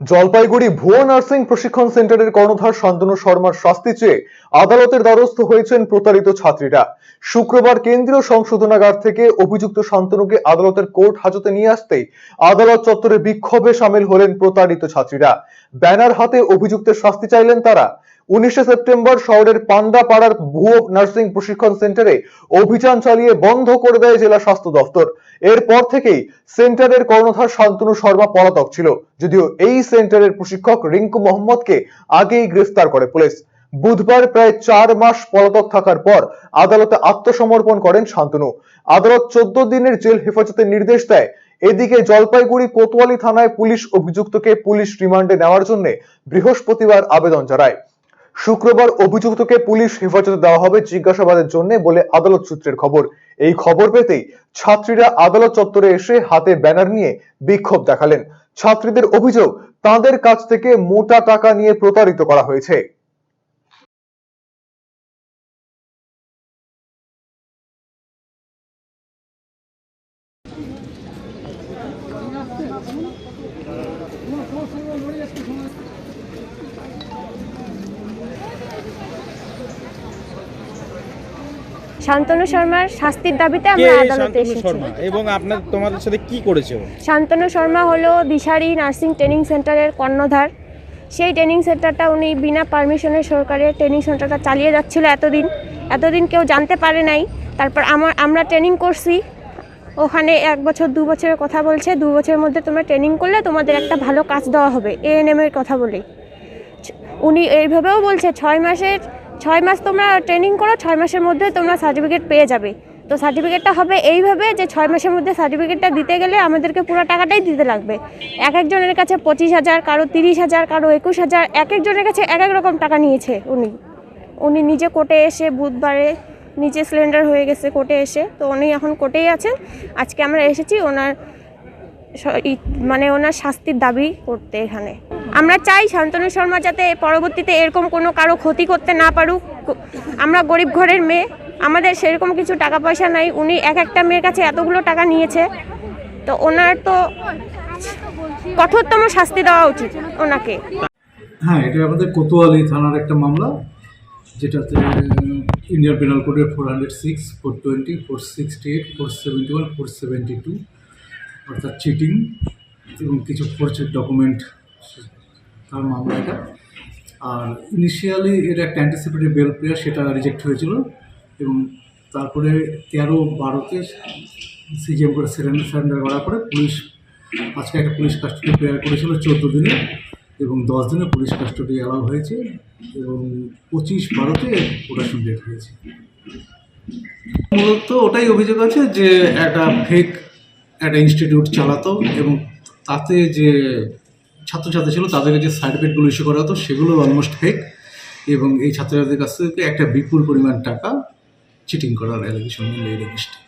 জলপাইগুড়ি ভুয়ো নার্সিং প্রশিক্ষণ সেন্টারের কর্ণধার শান্তনু শর্মার শাস্তি চেয়ে আদালতের দ্বারস্থ হয়েছেন প্রতারিত ছাত্রীরা। শুক্রবার কেন্দ্রীয় সংশোধনাগার থেকে অভিযুক্ত শান্তনুকে আদালতের কোর্ট হাজতে নিয়ে আসতে আদালত চত্বরে বিক্ষোভে সামিল হলেন প্রতারিত ছাত্রীরা। ব্যানার হাতে অভিযুক্তের শাস্তি চাইলেন তারা। উনিশে সেপ্টেম্বর শহরের পান্ডাপাড়ার ভুয়ো নার্সিং প্রশিক্ষণ সেন্টারে অভিযান চালিয়ে বন্ধ করে দেয় জেলা স্বাস্থ্য দপ্তর। এরপর থেকেই সেন্টারের কর্ণধার শান্তনু শর্মা পলাতক ছিল, যদিও এই সেন্টারের প্রশিক্ষক রিঙ্কু মোহাম্মদকে আগেই গ্রেফতার করে পুলিশ। বুধবার প্রায় চার মাস পলাতক থাকার পর আদালতে আত্মসমর্পণ করেন শান্তনু। আদালত চোদ্দ দিনের জেল হেফাজতের নির্দেশ দেয়, এদিকে জলপাইগুড়ি কোতোয়ালি থানায় পুলিশ অভিযুক্তকে পুলিশ রিমান্ডে নেওয়ার জন্য বৃহস্পতিবার আবেদন জানায়। শুক্রবার অভিযুক্তকে পুলিশ হেফাজতে দেওয়া হবে জিজ্ঞাসাবাদের জন্য বলে আদালত সূত্রের খবর। এই খবর পেতেই ছাত্রীরা আদালত চত্বরে এসে হাতে ব্যানার নিয়ে বিক্ষোভ দেখালেন। ছাত্রীদের অভিযোগ, তাদের কাছ থেকে মোটা টাকা নিয়ে প্রতারিত করা হয়েছে। শান্তনু শর্মার শাস্তির দাবিতে আমরা আদালতে এসেছি। শর্মা? এবং আপনার তোমাদের সাথে কি করেছে ও? শান্তনু শর্মা হলো দিশারি নার্সিং ট্রেনিং সেন্টারের কর্ণধার। সেই ট্রেনিং সেন্টারটা উনি বিনা পারমিশনে সরকারের ট্রেনিং সেন্টারটা চালিয়ে যাচ্ছিল এতদিন। এতদিন কেউ জানতে পারে নাই। তারপর আমার আমরা ট্রেনিং করছি। ওখানে এক বছর দু বছরের কথা বলছে। দু বছরের মধ্যে তোমরা ট্রেনিং করলে তোমাদের একটা ভালো কাজ দেওয়া হবে। এএনএম এর কথা বলে। উনি এইভাবেও বলছে ছয় মাসের ছয় মাস তোমরা ট্রেনিং করো, ছয় মাসের মধ্যে তোমরা সার্টিফিকেট পেয়ে যাবে। তো সার্টিফিকেটটা হবে এইভাবে যে ছয় মাসের মধ্যে সার্টিফিকেটটা দিতে গেলে আমাদেরকে পুরো টাকাটাই দিতে লাগবে। এক একজনের কাছে পঁচিশ হাজার, কারও তিরিশ হাজার, কারও একুশ হাজার, এক একজনের কাছে এক এক রকম টাকা নিয়েছে উনি। উনি নিজে কোর্টে এসে বুধবারে নিজে সিলিন্ডার হয়ে গেছে কোর্টে এসে, তো উনি এখন কোর্টেই আছেন। আজকে আমরা এসেছি ওনার মানে ওনার শাস্তির দাবি করতে এখানে। আমরা চাই শান্তনু শর্মা যাতে পরবর্তীতে এরকম কোনো কারও ক্ষতি করতে না পারুক। আমরা গরিব ঘরের মেয়ে, আমাদের সেরকম কিছু টাকা পয়সা নাই। উনি এক একটা মেয়ের কাছে এতগুলো টাকা নিয়েছে। তো ওনার তো কঠোরতম শাস্তি দেওয়া উচিত ওনাকে। হ্যাঁ এটা আমাদের কোতোয়ালি থানার একটা মামলা, যেটাতে ইন্ডিয়ান পেনাল কোডের four hundred six four twenty four sixty eight four seventy one four seventy two অর্থাৎ চিটিং এবং কিছু ফোর্সের ডকুমেন্ট তার মামলা এটা। আর ইনিশিয়ালি এটা একটা অ্যান্টিসিপেটেড বেল প্রেয়ার সেটা রিজেক্ট হয়েছিল এবং তারপরে তেরো বারোতে সিজিএম করে সারেন্ডার সারেন্ডার করার পরে পুলিশ আজকে একটা পুলিশ কাস্টডি প্রেয়ার করেছিল চোদ্দ দিনে এবং দশ দিনে পুলিশ কাস্টডি অ্যালাউ হয়েছে এবং পঁচিশ বারোতে প্রোডাকশন ডেট হয়েছে। মূলত ওটাই অভিযোগ আছে যে একটা ফেক একটা ইনস্টিটিউট চালাতো এবং তাতে যে ছাত্রছাত্রী ছিল, তাদেরকে যে সার্টিফিকেটগুলো ইস্যু করা হতো, সেগুলো অলমোস্ট ফেক এবং এই ছাত্রছাত্রীদের কাছ থেকে একটা বিপুল পরিমাণ টাকা চিটিং করার অ্যালিগেশন এই রেজিস্ট্রি